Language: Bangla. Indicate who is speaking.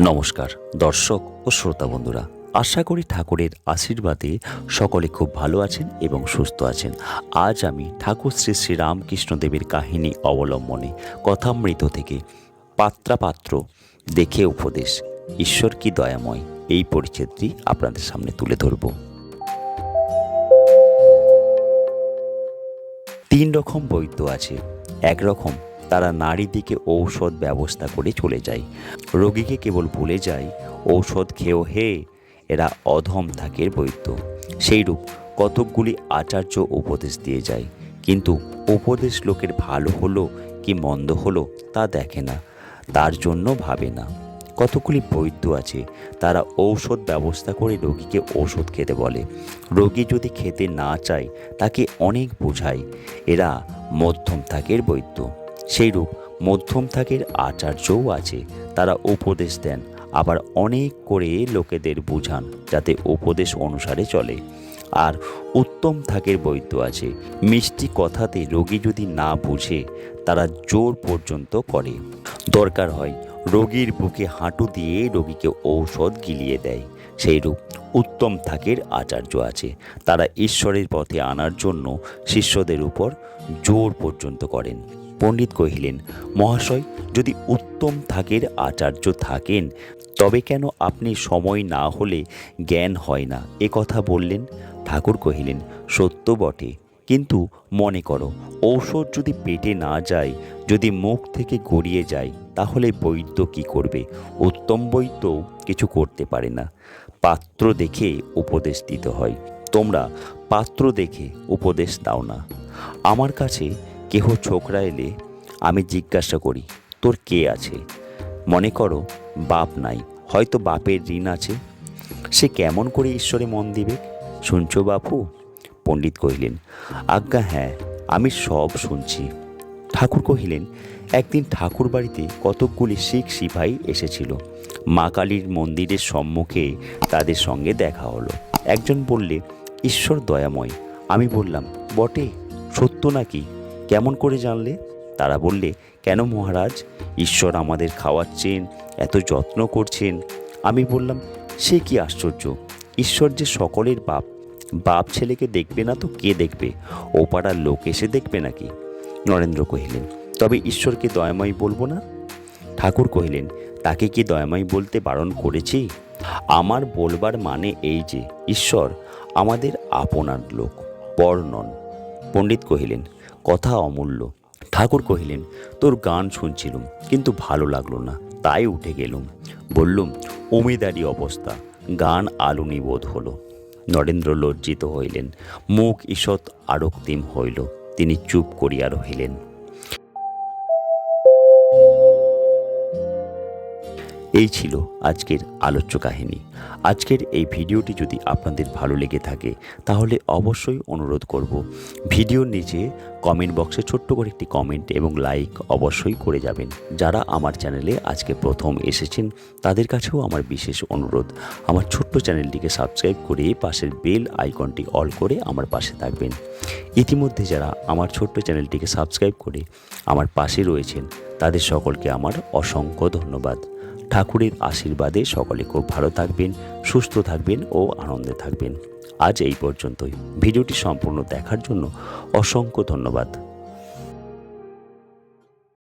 Speaker 1: নমস্কার, দর্শক ও শ্রোতা বন্ধুরা। আশা করি ঠাকুরের আশীর্বাদে সকলে খুব ভালো আছেন এবং সুস্থ আছেন। আজ আমি ঠাকুর শ্রী শ্রী রামকৃষ্ণদেবের কাহিনী অবলম্বনে কথামৃত থেকে পাত্রাপাত্র দেখে উপদেশ, ঈশ্বর কি দয়াময়, এই পরিচ্ছেদটি আপনাদের সামনে তুলে ধরব। তিন রকম বৈদ্য আছে, একরকম তারা নারী দিকে ঔষধ ব্যবস্থা করে চলে যায়। রোগীকে কেবল বলে যায়, ঔষধ খেয়েও হে, এরা অধম থাকের বৈদ্য। সেইরূপ কতকগুলি আচার্য উপদেশ দিয়ে যায়। কিন্তু উপদেশ লোকের ভালো হলো কি মন্দ হলো তা দেখে না, তার জন্য ভাবে না। কতগুলি বৈদ্য আছে, তারা ঔষধ ব্যবস্থা করে রোগীকে ঔষধ খেতে বলে। রোগী যদি খেতে না চায়, তাকে অনেক বোঝায়। এরা মধ্যম থাকের বৈদ্য। সেইরূপ মধ্যম থাকের আচার্যও আছে, তারা উপদেশ দেন, আবার অনেক করে লোকেদের বুঝান যাতে উপদেশ অনুসারে চলে। আর উত্তম থাকের বৈদ্য আছে, মিষ্টি কথাতে রোগী যদি না বুঝে, তারা জোর পর্যন্ত করে। দরকার হয় রোগীর বুকে হাঁটু দিয়ে রোগীকে ঔষধ গিলিয়ে দেয়, সেইরূপ উত্তম থাকের আচার্য আছে, তারা ঈশ্বরের পথে আনার জন্য শিষ্যদের উপর জোর পর্যন্ত করেন। পণ্ডিত কহিলেন, মহাশয়, যদি উত্তম থাকের আচার্য থাকেন, তবে কেন আপনি সময় না হলে জ্ঞান হয় না? এ কথা বললেন। ঠাকুর কহিলেন, সত্য বটে। কিন্তু মনে করো, ঔষধ যদি পেটে না যায়, যদি মুখ থেকে গড়িয়ে যায়, তাহলে বৈদ্য কি করবে? উত্তম বৈদ্যও কিছু করতে পারে না। পাত্র দেখে উপদেশ দিতে হয়। তোমরা পাত্র দেখে উপদেশ দাও না। আমার কাছে কেহ ছোকরা এলে আমি জিজ্ঞাসা করি, তোর কে আছে? মনে করো, বাপ নাই। হয়তো বাপের ঋণ আছে। সে কেমন করে ঈশ্বরে মন দিবে? শুনছো বাপু? পণ্ডিত কহিলেন, আজ্ঞা হ্যাঁ আমি সব শুনছি। ঠাকুর কহিলেন, একদিন ঠাকুর বাড়িতে কতকগুলি শিখ সিপাহী এসেছিল। মা কালীর মন্দিরের সম্মুখে তাদের সঙ্গে দেখা হলো। একজন বললে, ঈশ্বর দয়াময়। আমি বললাম, বটে, সত্য নাকি? কেমন করে জানলে? তারা বললে, কেন মহারাজ? ঈশ্বর আমাদের খাওয়াচ্ছেন, এত যত্ন করছেন। আমি বললাম, সে কি আশ্চর্য? ঈশ্বর যে সকলের বাপ বাপ ছেলেকে দেখবে না তো কে দেখবে? ও পাড়ার লোক এসে দেখবে নাকি? নরেন্দ্র কহিলেন, তবে ঈশ্বরকে দয়াময় বলব না? ঠাকুর কহিলেন, তাকে কি দয়াময় বলতে বারণ করেছি? আমার বলবার মানে এই যে, ঈশ্বর আমাদের আপনার লোক পর নন। পণ্ডিত কহিলেন, কথা অমূল্য। ঠাকুর কহিলেন, তোর গান শুনছিলুম, কিন্তু ভালো লাগল না, তাই উঠে গেলুম। বললুম, উমেদারি অবস্থা, গান আলুনি বোধ হলো। নরেন্দ্র লজ্জিত হইলেন, মুখ ঈষৎ আরক্তিম হইল। তিনি চুপ করিয়া রহিলেন। এই ছিল আজকের আলোচ্য কাহিনী। আজকের এই ভিডিওটি যদি আপনাদের ভালো লেগে থাকে, তাহলে অবশ্যই অনুরোধ করব, ভিডিওর নিচে কমেন্ট বক্সে ছোট্ট করে একটি কমেন্ট এবং লাইক অবশ্যই করে যাবেন। যারা আমার চ্যানেলে আজকে প্রথম এসেছেন, তাদের কাছেও আমার বিশেষ অনুরোধ। আমার ছোট্ট চ্যানেলটিকে সাবস্ক্রাইব করে পাশের বেল আইকনটি অল করে আমার পাশে থাকবেন। ইতিমধ্যে যারা আমার ছোট্ট চ্যানেলটিকে সাবস্ক্রাইব করে আমার পাশে রয়েছেন, তাদের সকলকে আমার অসংখ্য ধন্যবাদ। ঠাকুরের আশীর্বাদে সকলে খুব ভালো থাকবেন, সুস্থ থাকবেন ও আনন্দে থাকবেন। আজ এই পর্যন্তই। ভিডিওটি সম্পূর্ণ দেখার জন্য অসংখ্য ধন্যবাদ।